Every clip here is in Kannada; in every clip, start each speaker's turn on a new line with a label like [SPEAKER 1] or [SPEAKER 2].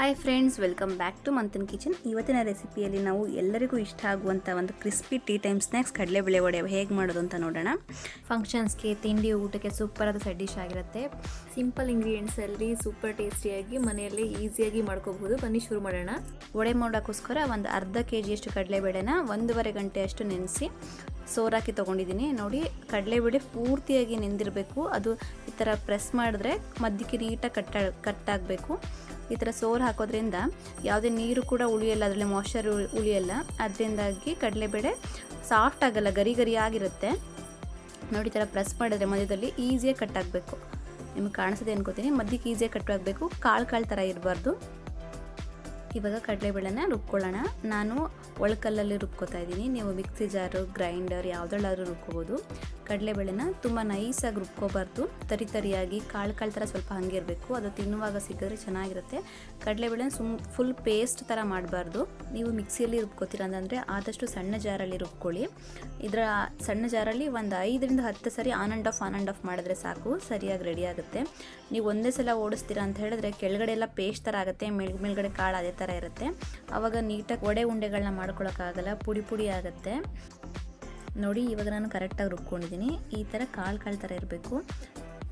[SPEAKER 1] Hi friends welcome back to Manthan kitchen ಇವತ್ತಿನ ರೆಸಿಪಿಯಲ್ಲಿ ನಾವು ಎಲ್ಲರಿಗೂ ಇಷ್ಟ ಆಗುವಂಥ ಒಂದು ಕ್ರಿಸ್ಪಿ ಟೀ ಟೈಮ್ ಸ್ನ್ಯಾಕ್ಸ್ ಕಡಲೆಬೇಳೆ ವಡೆ ಹೇಗೆ ಮಾಡೋದು ಅಂತ ನೋಡೋಣ.
[SPEAKER 2] ಫಂಕ್ಷನ್ಸ್ಗೆ ತಿಂಡಿ ಊಟಕ್ಕೆ ಸೂಪರಾದ ಸೈಡ್ ಡಿಶ್ ಆಗಿರುತ್ತೆ. ಸಿಂಪಲ್ ಇಂಗ್ರೀಡಿಯೆಂಟ್ಸಲ್ಲಿ ಸೂಪರ್ ಟೇಸ್ಟಿಯಾಗಿ ಮನೆಯಲ್ಲಿ ಈಸಿಯಾಗಿ ಮಾಡ್ಕೋಬಹುದು. ಬನ್ನಿ ಶುರು ಮಾಡೋಣ.
[SPEAKER 1] ವಡೆ ಮಾಡೋಕ್ಕೋಸ್ಕರ ಒಂದು ಅರ್ಧ ಕೆ ಜಿಯಷ್ಟು ಕಡಲೆಬೇಳೆನ ಒಂದೂವರೆ ಗಂಟೆಯಷ್ಟು ನೆನೆಸಿ ಸೋರಾಕಿ ತೊಗೊಂಡಿದ್ದೀನಿ. ನೋಡಿ ಕಡಲೆಬೇಳೆ ಪೂರ್ತಿಯಾಗಿ ನೆಂದಿರಬೇಕು. ಅದು ಈ ಥರ ಪ್ರೆಸ್ ಮಾಡಿದ್ರೆ ಮಧ್ಯಕ್ಕೆ ನೀಟಾಗಿ ಕಟ್ಟ ಕಟ್ಟಾಗಬೇಕು. ಈ ಥರ ಸೋರ್ ಹಾಕೋದ್ರಿಂದ ಯಾವುದೇ ನೀರು ಕೂಡ ಉಳಿಯಲ್ಲ, ಅದರಲ್ಲಿ ಮಾಯ್ಶ್ಚರ್ ಉಳಿಯಲ್ಲ. ಅದರಿಂದಾಗಿ ಕಡಲೆಬೇಳೆ ಸಾಫ್ಟ್ ಆಗಲ್ಲ, ಗರಿ ಗರಿ ಆಗಿರುತ್ತೆ. ನೋಡಿ ಈ ಥರ ಪ್ರೆಸ್ ಮಾಡಿದ್ರೆ ಮಧ್ಯದಲ್ಲಿ ಈಸಿಯಾಗಿ ಕಟ್ಟಾಗಬೇಕು ನಿಮಗೆ ಕಾಣಿಸದೆ ಅನ್ಕೋತೀನಿ ಮಧ್ಯಕ್ಕೆ ಈಸಿಯಾಗಿ ಕಟ್ಟಾಗಬೇಕು ಕಾಳು ಕಾಳು ಥರ ಇರಬಾರ್ದು. ಇವಾಗ ಕಡಲೆಬೇಳೆನ ರುಬ್ಕೊಳ್ಳೋಣ. ನಾನು ಒಳಕಲ್ಲಲ್ಲಿ ರುಬ್ಕೋತಾ ಇದ್ದೀನಿ. ನೀವು ಮಿಕ್ಸಿ ಜಾರು ಗ್ರೈಂಡರ್ ಯಾವುದ್ರಲ್ಲಾದ್ರೂ ರುಬ್ಕೋಬೋದು. ಕಡಲೆಬೇಳೆನ ತುಂಬ ನೈಸಾಗಿ ರುಬ್ಕೋಬಾರ್ದು. ತರಿ ತರಿಯಾಗಿ ಕಾಳು ಕಾಳು ಥರ ಸ್ವಲ್ಪ ಹಂಗೆ ಇರಬೇಕು. ಅದು ತಿನ್ನುವಾಗ ಸಿಕ್ಕಿದ್ರೆ ಚೆನ್ನಾಗಿರುತ್ತೆ. ಕಡಲೆಬೇಳೆನ ಸುಮ್ ಫುಲ್ ಪೇಸ್ಟ್ ಥರ ಮಾಡಬಾರ್ದು. ನೀವು ಮಿಕ್ಸಿಯಲ್ಲಿ ರುಬ್ಕೋತೀರ ಅಂತಂದರೆ ಆದಷ್ಟು ಸಣ್ಣ ಜಾರಲ್ಲಿ ರುಬ್ಕೊಳ್ಳಿ. ಇದರ ಸಣ್ಣ ಜಾರಲ್ಲಿ ಒಂದು ಐದರಿಂದ ಹತ್ತು ಸರಿ on and off on and off ಮಾಡಿದ್ರೆ ಸಾಕು. ಸರಿಯಾಗಿ ರೆಡಿ ಆಗುತ್ತೆ. ನೀವು ಒಂದೇ ಸಲ ಓಡಿಸ್ತೀರಾ ಅಂತ ಹೇಳಿದ್ರೆ ಕೆಳಗಡೆ ಎಲ್ಲ ಪೇಸ್ಟ್ ಥರ ಆಗುತ್ತೆ. ಮೇಲ್, ಮೇಲ್ಗಡೆ ಕಾಳು ಅದೇ ಥರ ಇರುತ್ತೆ. ಆವಾಗ ನೀಟಾಗಿ ವಡೆ ಉಂಡೆಗಳನ್ನ ಮಾಡ್ಕೊಳ್ಳೋಕ್ಕಾಗಲ್ಲ ಪುಡಿ ಪುಡಿ ಆಗುತ್ತೆ. ನೋಡಿ, ಇವಾಗ ನಾನು ಕರೆಕ್ಟಾಗಿ ರುಬ್ಕೊಂಡಿದ್ದೀನಿ. ಈ ಥರ ಕಾಳು ಕಾಳು ಥರ ಇರಬೇಕು.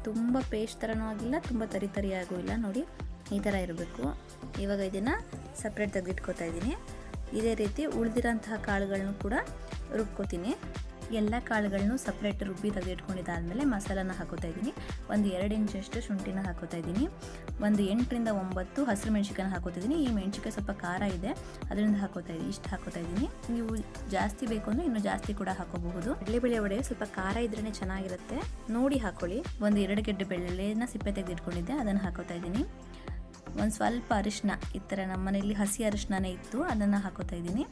[SPEAKER 1] ತುಂಬ ಪೇಸ್ಟ್ ಥರನೂ ಆಗಿಲ್ಲ, ತುಂಬ ತರಿ ತರಿ ಆಗೂ ಇಲ್ಲ. ನೋಡಿ, ಈ ಥರ ಇರಬೇಕು. ಇವಾಗ ಇದನ್ನು ಸಪ್ರೇಟ್ ತೆಗೆದಿಟ್ಕೋತಾ ಇದ್ದೀನಿ. ಇದೇ ರೀತಿ ಉಳಿದಿರೋಂತಹ ಕಾಳುಗಳನ್ನು ಕೂಡ ರುಬ್ಕೋತೀನಿ. ಎಲ್ಲ ಕಾಳುಗಳನ್ನು ಸಪ್ರೇಟ್ ರುಬ್ಬಿ ತೆಗೆದಿಟ್ಕೊಂಡಿದ್ದಾದಮೇಲೆ ಮಸಾಲಾನ ಹಾಕೋತಾ ಇದ್ದೀನಿ. ಒಂದು ಎರಡು ಇಂಚಷ್ಟು ಶುಂಠಿನ ಹಾಕೋತಾ ಇದ್ದೀನಿ. ಒಂದು ಎಂಟರಿಂದ ಒಂಬತ್ತು ಹಸಿರು ಮೆಣಸಿಕಾಯಿ ಹಾಕೋತಾ ಇದ್ದೀನಿ. ಈ ಮೆಣಸಿಕಾಯಿ ಸ್ವಲ್ಪ ಖಾರ ಇದೆ. ಅದರಿಂದ ಹಾಕೋತಾ ಇದ್ದೀನಿ. ಇಷ್ಟು ಹಾಕೋತಾ ಇದ್ದೀನಿ. ನೀವು ಜಾಸ್ತಿ ಬೇಕು ಅಂದರೆ ಇನ್ನೂ ಜಾಸ್ತಿ ಕೂಡ ಹಾಕೋಬಹುದು. ಕಡಲೆಬೇಳೆ ವಡೆ ಸ್ವಲ್ಪ ಖಾರ ಇದ್ರೇ ಚೆನ್ನಾಗಿರುತ್ತೆ. ನೋಡಿ ಹಾಕೊಳ್ಳಿ. ಒಂದು ಎರಡು ಗೆಡ್ಡೆ ಬೆಳ್ಳುಳ್ಳಿನ ಸಿಪ್ಪೆ ತೆಗೆದಿಟ್ಕೊಂಡಿದ್ದೆ. ಅದನ್ನು ಹಾಕೋತಾ ಇದ್ದೀನಿ. ಒಂದು ಸ್ವಲ್ಪ ಅರಿಶಿನ ಈ ಥರ ಮನೆಯಲ್ಲಿ ಹಸಿ ಅರಿಶಿನೇ ಇತ್ತು. ಅದನ್ನು ಹಾಕೋತಾ ಇದ್ದೀನಿ.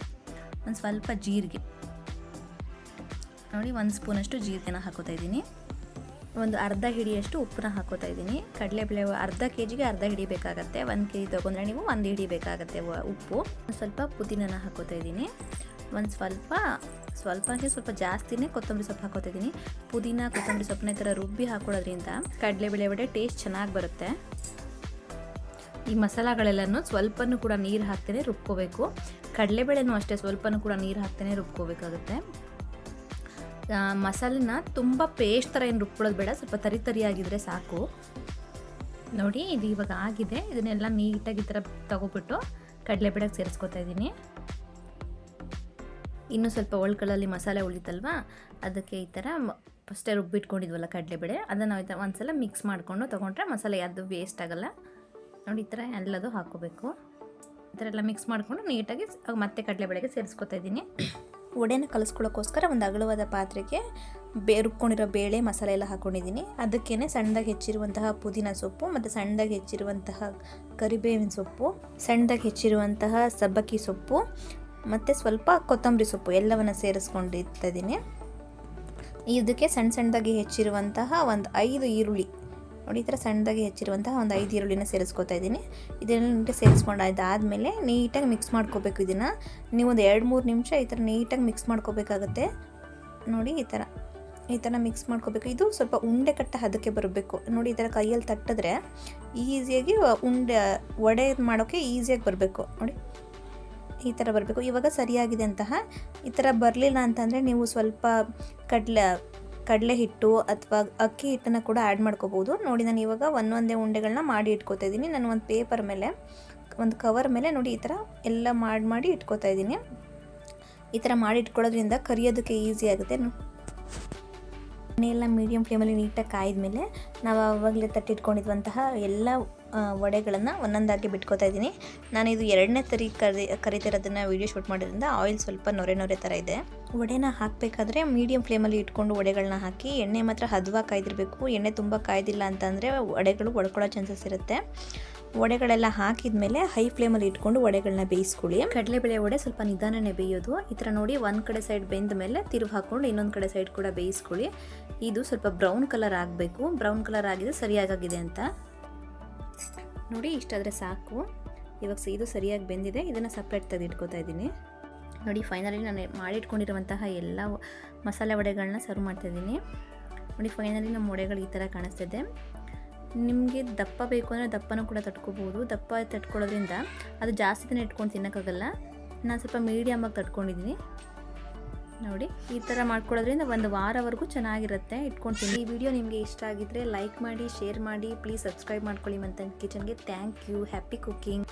[SPEAKER 1] ಒಂದು ಸ್ವಲ್ಪ ಜೀರಿಗೆ. ನೋಡಿ, ಒಂದು ಸ್ಪೂನಷ್ಟು ಜೀರಿಗೆನ ಹಾಕೋತಾ ಇದ್ದೀನಿ. ಒಂದು ಅರ್ಧ ಹಿಡಿಯಷ್ಟು ಉಪ್ಪನ್ನ ಹಾಕೋತಾ ಇದ್ದೀನಿ. ಕಡಲೆಬೇಳೆ ಅರ್ಧ ಕೆ ಜಿಗೆ ಅರ್ಧ ಹಿಡಿ ಬೇಕಾಗತ್ತೆ ಒಂದು ಕೆ ಜಿ ತೊಗೊಂಡ್ರೆ ನೀವು ಒಂದು ಹಿಡಿ ಬೇಕಾಗತ್ತೆ ವ- ಉಪ್ಪು. ಸ್ವಲ್ಪ ಪುದೀನನ ಹಾಕೋತಾ ಇದ್ದೀನಿ. ಒಂದು ಸ್ವಲ್ಪ ಸ್ವಲ್ಪ ಅಂದರೆ ಸ್ವಲ್ಪ ಜಾಸ್ತಿನೇ ಕೊತ್ತಂಬರಿ ಸೊಪ್ಪು ಹಾಕೋತಾ ಇದ್ದೀನಿ. ಪುದೀನ, ಕೊತ್ತಂಬರಿ ಸೊಪ್ಪನ್ನ ಈ ಥರ ರುಬ್ಬಿ ಹಾಕೊಳ್ಳೋದ್ರಿಂದ ಕಡಲೆಬೇಳೆ ಬಡೆ ಟೇಸ್ಟ್ ಚೆನ್ನಾಗಿ ಬರುತ್ತೆ. ಈ ಮಸಾಲಗಳೆಲ್ಲನೂ ಸ್ವಲ್ಪನೂ ಕೂಡ ನೀರು ಹಾಕ್ತೇನೆ ರುಬ್ಕೋಬೇಕು. ಕಡಲೆಬೇಳೆನೂ ಅಷ್ಟೇ, ಸ್ವಲ್ಪನೂ ಕೂಡ ನೀರು ಹಾಕ್ತೇನೆ ರುಬ್ಕೋಬೇಕಾಗುತ್ತೆ. ಮಸಾಲೆನ ತುಂಬ ಪೇಸ್ಟ್ ಥರ ಏನು ರುಬ್ಕೊಳ್ಳೋದು ಬೇಡ, ಸ್ವಲ್ಪ ತರಿ ತರಿಯಾಗಿದ್ದರೆ ಸಾಕು. ನೋಡಿ, ಇದು ಇವಾಗ ಆಗಿದೆ. ಇದನ್ನೆಲ್ಲ ನೀಟಾಗಿ ಈ ಥರ ತಗೊಬಿಟ್ಟು ಕಡಲೆಬೇಳೆಗೆ ಸೇರಿಸ್ಕೊತಾ ಇದ್ದೀನಿ. ಇನ್ನೂ ಸ್ವಲ್ಪ ಒಳ್ಕಳಲ್ಲಿ ಮಸಾಲೆ ಉಳಿತಲ್ವಾ? ಅದಕ್ಕೆ ಈ ಥರ ಫಸ್ಟೇ ರುಬ್ಬಿಟ್ಕೊಂಡಿದ್ವಲ್ಲ ಕಡಲೆಬೇಳೆ. ಅದನ್ನು ಈ ಥರ ಒಂದ್ಸಲ ಮಿಕ್ಸ್ ಮಾಡಿಕೊಂಡು ತೊಗೊಂಡ್ರೆ ಮಸಾಲೆ ಯಾವುದು ವೇಸ್ಟ್ ಆಗಲ್ಲ. ನೋಡಿ, ಈ ಥರ ಎಲ್ಲದೂ ಹಾಕೋಬೇಕು ಈ ಥರ ಎಲ್ಲ ಮಿಕ್ಸ್ ಮಾಡಿಕೊಂಡು ನೀಟಾಗಿ ಮತ್ತೆ ಮತ್ತೆ ಕಡಲೆಬೇಳೆಗೆ ಸೇರಿಸ್ಕೊತಾ ಇದ್ದೀನಿ. ವಡೆನ ಕಲಿಸ್ಕೊಳ್ಳೋಕ್ಕೋಸ್ಕರ ಒಂದು ಅಗಲವಾದ ಪಾತ್ರೆಗೆ ಬೇ, ರುಬ್ಕೊಂಡಿರೋ ಬೇಳೆ ಮಸಾಲೆ ಎಲ್ಲ ಹಾಕ್ಕೊಂಡಿದ್ದೀನಿ ಅದಕ್ಕೇ ಸಣ್ಣದಾಗಿ ಹೆಚ್ಚಿರುವಂತಹ ಪುದೀನ ಸೊಪ್ಪು ಮತ್ತು ಸಣ್ಣದಾಗಿ ಹೆಚ್ಚಿರುವಂತಹ ಕರಿಬೇವಿನ ಸೊಪ್ಪು, ಸಣ್ಣದಾಗಿ ಹೆಚ್ಚಿರುವಂತಹ ಸಬ್ಬಕ್ಕಿ ಸೊಪ್ಪು ಮತ್ತು ಸ್ವಲ್ಪ ಕೊತ್ತಂಬರಿ ಸೊಪ್ಪು ಎಲ್ಲವನ್ನು ಸೇರಿಸ್ಕೊಂಡಿರ್ತಿದ್ದೀನಿ ಇದಕ್ಕೆ ಸಣ್ಣ ಸಣ್ಣದಾಗಿ ಹೆಚ್ಚಿರುವಂತಹ ಒಂದು ಐದು ಈರುಳ್ಳಿ ನೋಡಿ, ಈ ಥರ ಸಣ್ಣದಾಗಿ ಹೆಚ್ಚಿರುವಂತಹ ಒಂದು ಐದು ಈರುಳ್ಳಿನ ಸೇರಿಸ್ಕೊತಾ ಇದ್ದೀನಿ. ಇದನ್ನು ನೀಟಾಗಿ ಸೇರಿಸ್ಕೊಂಡಾದಾದಮೇಲೆ ನೀಟಾಗಿ ಮಿಕ್ಸ್ ಮಾಡ್ಕೋಬೇಕು ಇದನ್ನು. ನೀವು ಒಂದು ಎರಡು ಮೂರು ನಿಮಿಷ ಈ ಥರ ನೀಟಾಗಿ ಮಿಕ್ಸ್ ಮಾಡ್ಕೋಬೇಕಾಗುತ್ತೆ. ನೋಡಿ, ಈ ಥರ. ಈ ಥರ ಮಿಕ್ಸ್ ಮಾಡ್ಕೋಬೇಕು. ಇದು ಸ್ವಲ್ಪ ಉಂಡೆ ಕಟ್ಟ ಹದಕ್ಕೆ ಬರಬೇಕು. ನೋಡಿ, ಈ ಥರ ಕೈಯಲ್ಲಿ ತಟ್ಟಿದ್ರೆ ಈಸಿಯಾಗಿ ಉಂಡೆ, ವಡೆ ಮಾಡೋಕ್ಕೆ ಈಸಿಯಾಗಿ ಬರಬೇಕು. ನೋಡಿ, ಈ ಥರ ಬರಬೇಕು. ಇವಾಗ ಸರಿಯಾಗಿದೆ ಅಂತಹ. ಈ ಥರ ಬರಲಿಲ್ಲ ಅಂತಂದರೆ ನೀವು ಸ್ವಲ್ಪ ಕಡಲೆ ಕಡಲೆ ಹಿಟ್ಟು ಅಥವಾ ಅಕ್ಕಿ ಹಿಟ್ಟನ್ನು ಕೂಡ ಆ್ಯಡ್ ಮಾಡ್ಕೋಬೋದು. ನೋಡಿ, ನಾನು ಇವಾಗ ಒಂದೊಂದೇ ಉಂಡೆಗಳನ್ನ ಮಾಡಿ ಇಟ್ಕೋತಾ ಇದ್ದೀನಿ. ನಾನು ಒಂದು ಪೇಪರ್ ಮೇಲೆ, ಒಂದು ಕವರ್ ಮೇಲೆ ನೋಡಿ ಈ ಥರ ಎಲ್ಲ ಮಾಡಿ ಮಾಡಿ ಇಟ್ಕೋತಾ ಇದ್ದೀನಿ. ಈ ಥರ ಮಾಡಿ ಇಟ್ಕೊಳ್ಳೋದ್ರಿಂದ ಕರಿಯೋದಕ್ಕೆ ಈಸಿ ಆಗುತ್ತೆ. ಎಲ್ಲ ಮೀಡಿಯಮ್ ಫ್ಲೇಮಲ್ಲಿ ನೀಟಾಗಿ ಕಾಯ್ದ್ಮೇಲೆ ನಾವು ಆವಾಗಲೇ ತಟ್ಟಿಟ್ಕೊಂಡಿದ್ವಂತಹ ಎಲ್ಲ ವಡೆಗಳನ್ನು ಒಂದೊಂದಾಗಿ ಬಿಟ್ಕೋತಾ ಇದ್ದೀನಿ. ನಾನು ಇದು ಎರಡನೇ ತರಿ ಕರಿ, ಕರಿತಿರೋದನ್ನು ವೀಡಿಯೋ ಶೂಟ್ ಮಾಡೋದ್ರಿಂದ ಆಯಿಲ್ ಸ್ವಲ್ಪ ನೊರೆ ನೊರೆ ಥರ ಇದೆ. ವಡೆನ ಹಾಕಬೇಕಾದ್ರೆ ಮೀಡಿಯಮ್ ಫ್ಲೇಮಲ್ಲಿ ಇಟ್ಕೊಂಡು ವಡೆಗಳನ್ನ ಹಾಕಿ ಎಣ್ಣೆ ಮಾತ್ರ ಹದವಾಗಿ ಕಾಯ್ದಿರಬೇಕು. ಎಣ್ಣೆ ತುಂಬ ಕಾಯ್ದಿಲ್ಲ ಅಂತಂದರೆ ವಡೆಗಳು ಒಡ್ಕೊಳ್ಳೋ ಚಾನ್ಸಸ್ ಇರುತ್ತೆ. ವಡೆಗಳೆಲ್ಲ ಹಾಕಿದ ಮೇಲೆ ಹೈ ಫ್ಲೇಮಲ್ಲಿ ಇಟ್ಕೊಂಡು ವಡೆಗಳನ್ನ ಬೇಯಿಸ್ಕೊಳ್ಳಿ. ಕಡಲೆಬೇಳೆ ವಡೆ ಸ್ವಲ್ಪ ನಿಧಾನನೇ ಬೇಯೋದು. ಈ ಥರ ನೋಡಿ ಒಂದು ಕಡೆ ಸೈಡ್ ಬೆಂದ ಮೇಲೆ ತಿರುವು ಹಾಕ್ಕೊಂಡು ಇನ್ನೊಂದು ಕಡೆ ಸೈಡ್ ಕೂಡ ಬೇಯಿಸ್ಕೊಳ್ಳಿ. ಇದು ಸ್ವಲ್ಪ ಬ್ರೌನ್ ಕಲರ್ ಆಗಬೇಕು. ಬ್ರೌನ್ ಕಲರ್ ಆಗಿದೆ ಸರಿಯಾಗಿದೆ ಅಂತ. ನೋಡಿ ಇಷ್ಟಾದರೆ ಸಾಕು. ಇವಾಗ ಇದು ಸರಿಯಾಗಿ ಬೆಂದಿದೆ. ಇದನ್ನು ಸಪ್ರೇಟ್ ತೆಗೆದಿಟ್ಕೋತಾ ಇದ್ದೀನಿ. ನೋಡಿ ಫೈನಲಿ ನಾನು ಮಾಡಿಟ್ಕೊಂಡಿರುವಂತಹ ಎಲ್ಲ ಮಸಾಲೆ ವಡೆಗಳನ್ನ ಸರ್ವ್ ಮಾಡ್ತಾಯಿದ್ದೀನಿ ನೋಡಿ ಫೈನಲಿ ನಮ್ಮ ವಡೆಗಳು ಈ ಥರ ಕಾಣಿಸ್ತಿದೆ. ನಿಮಗೆ ದಪ್ಪ ಬೇಕು ಅಂದರೆ ದಪ್ಪನೂ ಕೂಡ ತಟ್ಕೋಬೋದು. ದಪ್ಪ ತಟ್ಕೊಳ್ಳೋದ್ರಿಂದ ಅದು ಜಾಸ್ತಿ ದಿನ ಇಟ್ಕೊಂಡು ತಿನ್ನೋಕ್ಕಾಗಲ್ಲ. ನಾನು ಸ್ವಲ್ಪ ಮೀಡಿಯಮಾಗಿ ತಟ್ಕೊಂಡಿದ್ದೀನಿ. ನೋಡಿ, ಈ ಥರ ಮಾಡ್ಕೊಳ್ಳೋದ್ರಿಂದ ಒಂದು ವಾರವರೆಗೂ ಚೆನ್ನಾಗಿರುತ್ತೆ ಇಟ್ಕೊಂಡು
[SPEAKER 2] ಈ ವಿಡಿಯೋ ನಿಮಗೆ ಇಷ್ಟ ಆಗಿದ್ದರೆ ಲೈಕ್ ಮಾಡಿ ಶೇರ್ ಮಾಡಿ ಪ್ಲೀಸ್ ಸಬ್ಸ್ಕ್ರೈಬ್ ಮಾಡ್ಕೊಳ್ಳಿ ಮತ್ತು ಕಿಚನ್ಗೆ. Thank you happy cooking